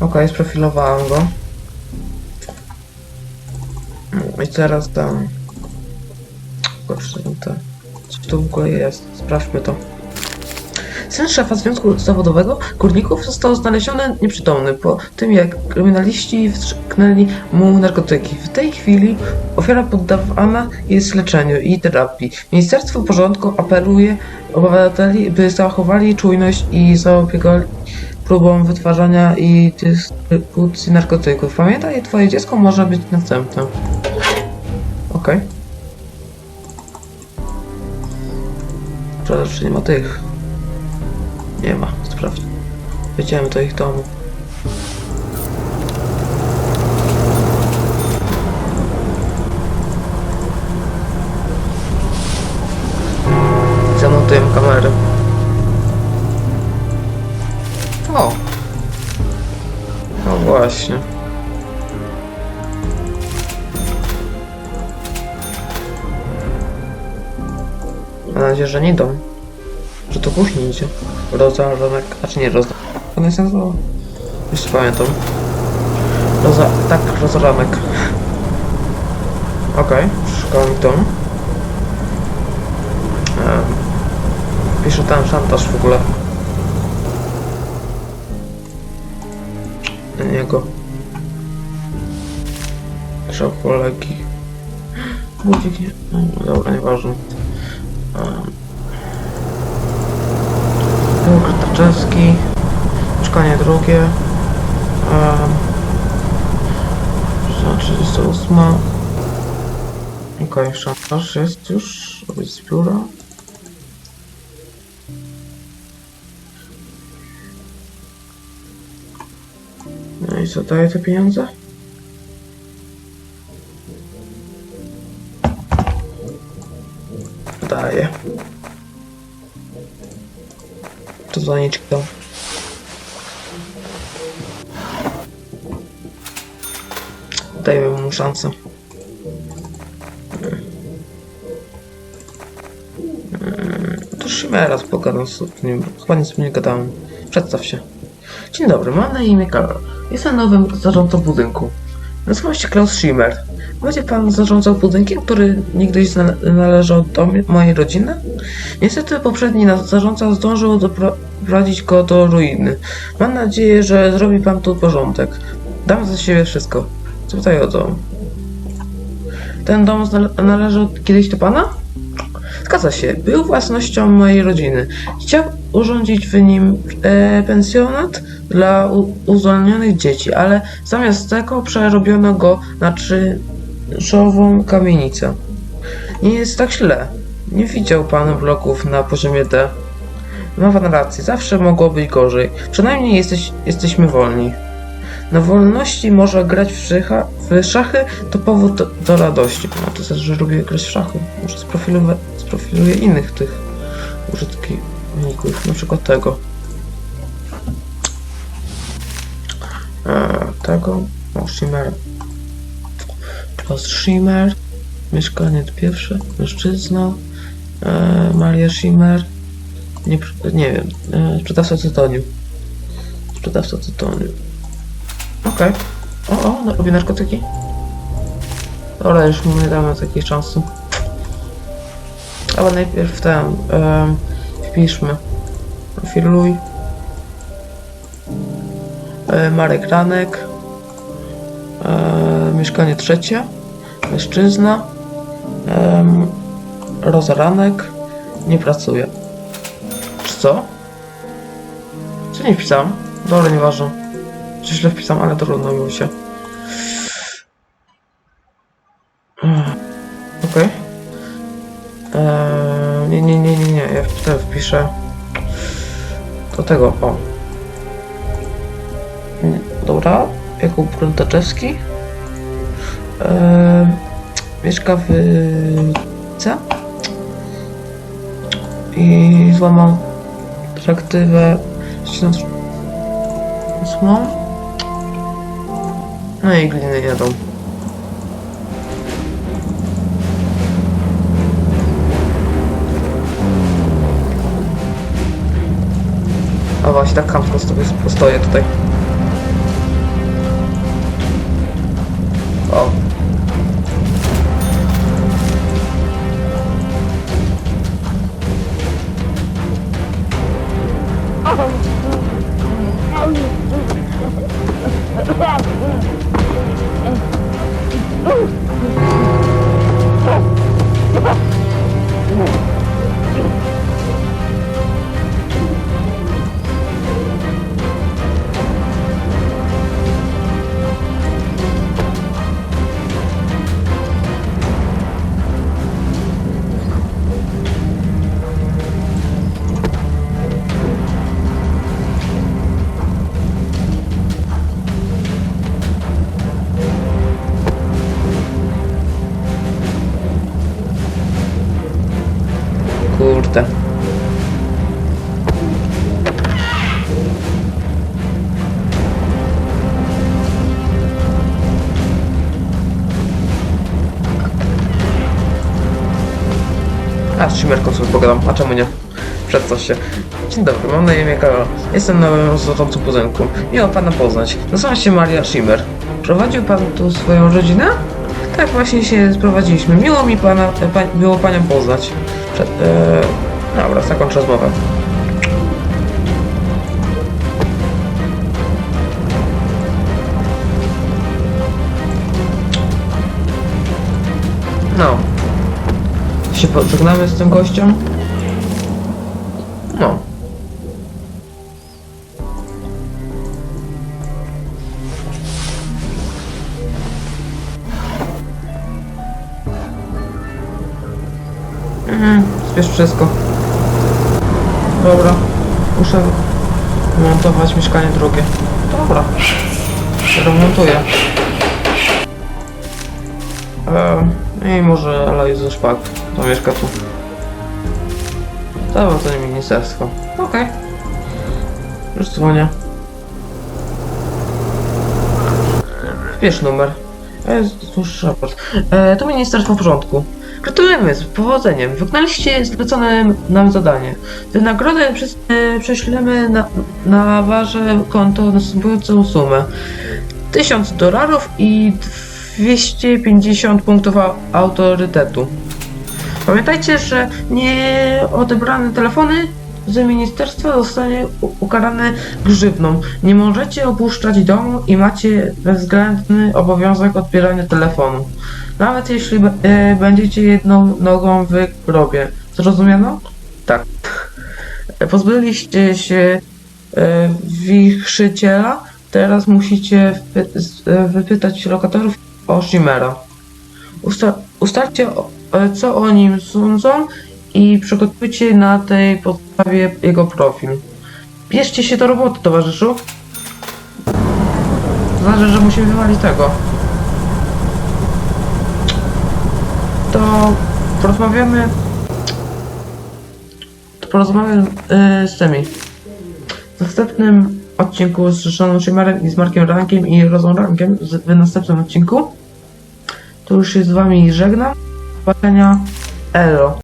Okej, sprofilowałem go. I teraz tam... Kurczę, nie to... Coś tu w ogóle jest. Sprawdźmy to. Syn szefa Związku Zawodowego Górników został znaleziony nieprzytomny po tym, jak kryminaliści wstrzyknęli mu narkotyki. W tej chwili ofiara poddawana jest leczeniu i terapii. Ministerstwo Porządku apeluje obywateli, by zachowali czujność i zapobiegali próbom wytwarzania i dystrybucji narkotyków. Pamiętaj, twoje dziecko może być następne. Okej. Okay. czy nie ma tych? Nie ma, sprawdź. Wiedziałem do ich domu. Mam nadzieję, że nie dom. Że to później idzie. Rozaranek, a czy nie roza... Ona jest nazwała? Jeszcze pamiętam. Roza... tak, rozaranek. Okej, okay, szukam dom. Um, pisze tam szantaż w ogóle. Niego. Trzeba kolegi. Budzik nie... No, dobra, nieważne. Punkt Tarczewski. Mieszkanie drugie. Um, 38. Okej, okay, szantaż jest już. Robić z biura. No i co daje te pieniądze? To zaniczka. Dajmy mu szansę. Mm, To Shimera pogadam z nim. Chyba nic nie gadałem. Przedstaw się. Dzień dobry, mam na imię Karol. Jestem nowym zarządcą budynku. Nazywam się Klaus Schimmer. Będzie pan zarządzał budynkiem, który niegdyś należał do mojej rodziny? Niestety poprzedni zarządca zdążył doprowadzić go do ruiny. Mam nadzieję, że zrobi pan tu porządek. Dam za siebie wszystko. Co tutaj o dom? Ten dom należał kiedyś do pana? Zgadza się, był własnością mojej rodziny. Chciał urządzić w nim e, pensjonat dla uzdolnionych dzieci, ale zamiast tego przerobiono go na czynszową kamienicę. Nie jest tak źle. Nie widział pan bloków na poziomie D. Ma pan rację, zawsze mogło być gorzej. Przynajmniej jesteś, jesteśmy wolni. Na wolności może grać w, szycha, w szachy to powód do, do radości. No to znaczy, że lubię grać w szachy. Może sprofiluję innych tych użytkowników, na przykład tego. Tego. O, Shimmer. Klaus Schimmer. Mieszkanie pierwsze. Mężczyzna. E, Maria Schimmer. Nie, nie wiem. E, sprzedawca tytoniu. Sprzedawca tytoniu. Okej. O, o, no, lubię narkotyki. Dobra, już mu nie damy takiej szansy. Ale najpierw ten, um, wpiszmy. Profiluj. E, Marek Ranek. E, mieszkanie trzecie. Mężczyzna. Em, Roza Ranek. Nie pracuje. Czy co? Co nie wpisałem? Dobra, nieważne. Czy źle wpisałem, ale trudno mi się. Okej. Eee, nie, nie, nie, nie, nie. Ja wpiszę do tego, o. Dobra. Jakub Gruntaczewski. Eee, mieszka w C. I złamał dyrektywę 68. No i gliny jadą. A właśnie, tak chamsko sobie postoję tutaj. Szymerką sobie pogadam, a czemu nie? Przedstaw się. Dzień dobry, mam na imię Karol. Jestem nowym zarządcą budynku. Miło pana poznać. Nazywam się Maria Schimmer. Prowadził pan tu swoją rodzinę? Tak, właśnie się sprowadziliśmy. Miło mi pana, e, pa, było panią poznać. Przed, e, dobra, zakończę rozmowę. Pożegnamy z tym gościem? No. Mhm, zbierz wszystko. Dobra. Muszę montować mieszkanie drugie. Dobra. Remontuję. I może Alois ze Szpak. To mieszka tu. Dobra, to nie ministerstwo. Okej. Już dzwonię. Wpisz numer. E, raport. E, to ministerstwo w porządku. Gratulujemy, z powodzeniem. Wykonaliście zlecone nam zadanie. Wynagrodę przez, e, prześlemy na, na wasze konto następującą sumę. 1000 dolarów i 250 punktów autorytetu. Pamiętajcie, że nie odebrane telefony z ministerstwa zostanie ukarane grzywną. Nie możecie opuszczać domu i macie bezwzględny obowiązek odbierania telefonu. Nawet jeśli e, będziecie jedną nogą w grobie. Zrozumiano? Tak. Pozbyliście się e, wichrzyciela. Teraz musicie e, wypytać lokatorów o Shimmera. Usta- ustalcie, o- e, co o nim sądzą i przygotujcie na tej podstawie jego profil. Bierzcie się do roboty, towarzyszu. Znaczy, że musimy wywalić tego. To porozmawiamy... To porozmawiamy e, z tymi. W następnym odcinku z Szoną Shimerem i z Markiem Rankiem i Rozą Rankiem w następnym odcinku to już się z wami żegnam. Zobaczenia. Elo.